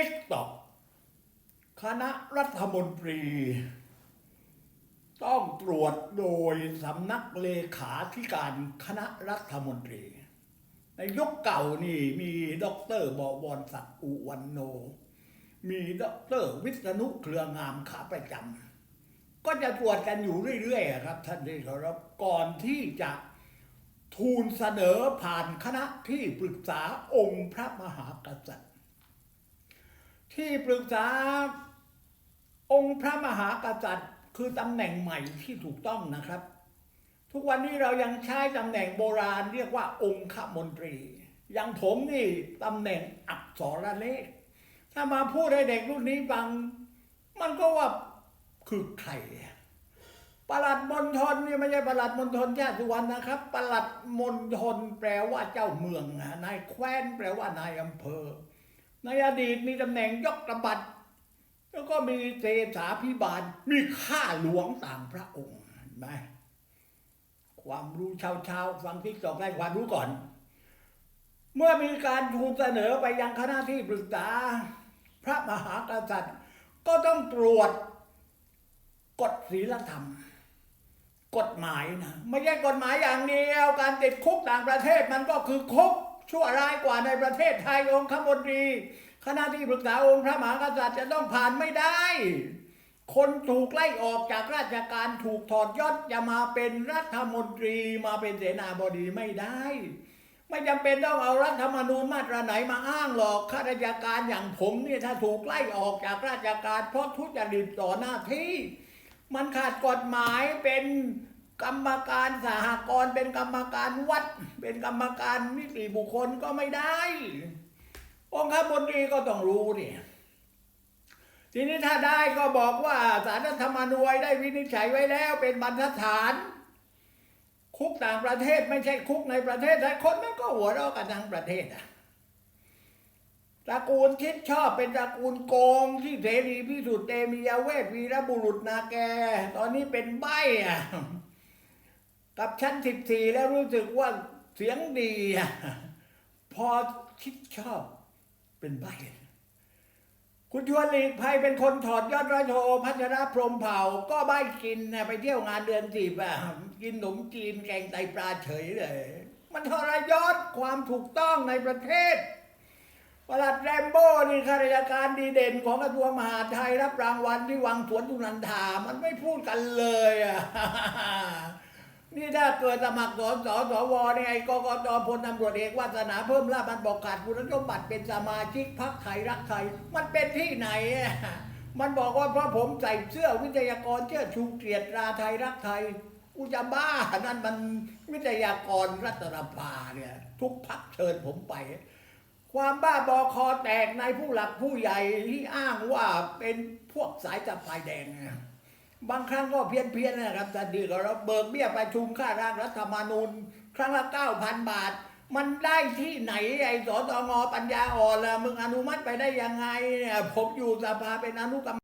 ิกตอกคณะรัฐมนตรี ต้องตรวจโดยสำนักเลขาธิการคณะรัฐมนตรี ในยุคเก่านี่มีด็อกเตอร์บวรศักดิ์อุวันโน มีด็อกเตอร์วิษณุเครืองามขาประจำก็จะตรวจกันอยู่เรื่อยๆครับท่านที่เคารพก่อนที่จะทูลเสนอผ่านคณะที่ปรึกษาองค์พระมหากษัตริย์ ที่ปรึกษา องค์พระมหากษัตริย์ คือตำแหน่งใหม่ที่ถูกต้องนะครับ ทุกวันนี้เรายังใช้ตำแหน่งโบราณ เรียกว่าองค์ขมนตรี อย่างผมนี่ตำแหน่งอักษรเลข ถ้ามาพูดให้เด็กรุ่นนี้ฟัง มันก็ว่าคือใครประหลัดมณฑลนี่ไม่ใช่ประหลัดมณฑลชาติสุวรรณนะครับประหลัดมณฑลแปลว่าเจ้าเมืองนายแคว้นแปลว่านายอำเภอ ในอดีตมีตำแหน่งยกระบัดแล้วก็มีเศรษฐาพิบาล มีข้าหลวงต่างพระองค์ไหมความรู้ชาวชาวๆฟังทิกตอกได้ความรู้ก่อน เมื่อมีการทูลเสนอไปยังคณะที่ปรึกษา พระมหากษัตริย์ ก็ต้องตรวจกฎศีลธรรม กฎหมายนะ ไม่ใช่กฎหมายอย่างเดียว การติดคุกต่างประเทศมันก็คือคุก ชั่วร้ายกว่าในประเทศไทยองค์ขมนตรีคณะที่ปรึกษาองค์พระมหากษัตริย์จะต้องผ่านไม่ได้ คนถูกไล่ออกจากราชการถูกถอดยศจะมาเป็นรัฐมนตรีมาเป็นเสนาบดีไม่ได้ ไม่จำเป็นต้องเอารัฐธรรมนูญมาตราไหนมาอ้างหรอกข้าราชการอย่างผมเนี่ยถ้าถูกไล่ออกจากราชการ เพราะทุจริตต่อหน้าที่ มันขาดกฎหมายเป็นกรรมการสหกรณ์เป็นกรรมการวัด เป็นกรรมการนิติบุคคลก็ไม่ได้ องค์ข้าบนตรีก็ต้องรู้นี่ทีนี้ถ้าได้ก็บอกว่าสารรัฐธรรมนูญได้วินิจฉัยไว้แล้วเป็นบรรทัดฐาน คุกต่างประเทศไม่ใช่คุกในประเทศแต่คนมันก็หัวเราะกันทั้งประเทศอะตระกูลคิดชอบเป็นตระกูลโกงที่เสรีพิสุทธิ์เตมียเวทวีรบุรุษนาแก ตอนนี้เป็นใบอะกับชั้นสิบสี่แล้วรู้สึกว่า เสียงดีอะพอคิดชอบเป็นใบคุณชวนหลีกภัยเป็นคนถอดยอดร้อยโทพัชรพรหมเผ่าก็ใบกินไปเที่ยวงานเดือนสิบอะกินขนมจีนแกงไตปลาเฉยเลย มันทรยศความถูกต้องในประเทศประหลัดแรมโบ้นี่ข้าราชการดีเด่นของกระทรวงมหาดไทยรับรางวัลที่วังสวนสุนันทา มันไม่พูดกันเลยอะ นี่ถ้าเกิดสมัครสสสวเนี่ยไอ้กกตพลตำรวจเอกวาสนาเพิ่มลาบมันบอกขาดคุณสมบัติเป็นสมาชิกพรรคไทยรักไทย มันเป็นที่ไหน มันบอกว่าเพราะผมใส่เสื้อวิทยากรเชื่อชูเกียรติราไทยรักไทยกูจะบ้า นั่นมันวิทยากรรัตนภาเนี่ย ทุกพักเชิญผมไป ความบ้าบอคอแตกในผู้หลักผู้ใหญ่ที่อ้างว่าเป็นพวกสายจับไฟแดง บางครั้งก็เพี้ยนเพียนๆนะครับท่านที่เราเบิกเบี้ยประชุมค่าร่างรัฐธรรมนูญ ครั้งละเก้าพันบาท มันได้ที่ไหนไอ้สตงปัญญาอ่อนละมึงอนุมัติไปได้ยังไงเนี่ยผมอยู่สภาเป็นอนุกรรม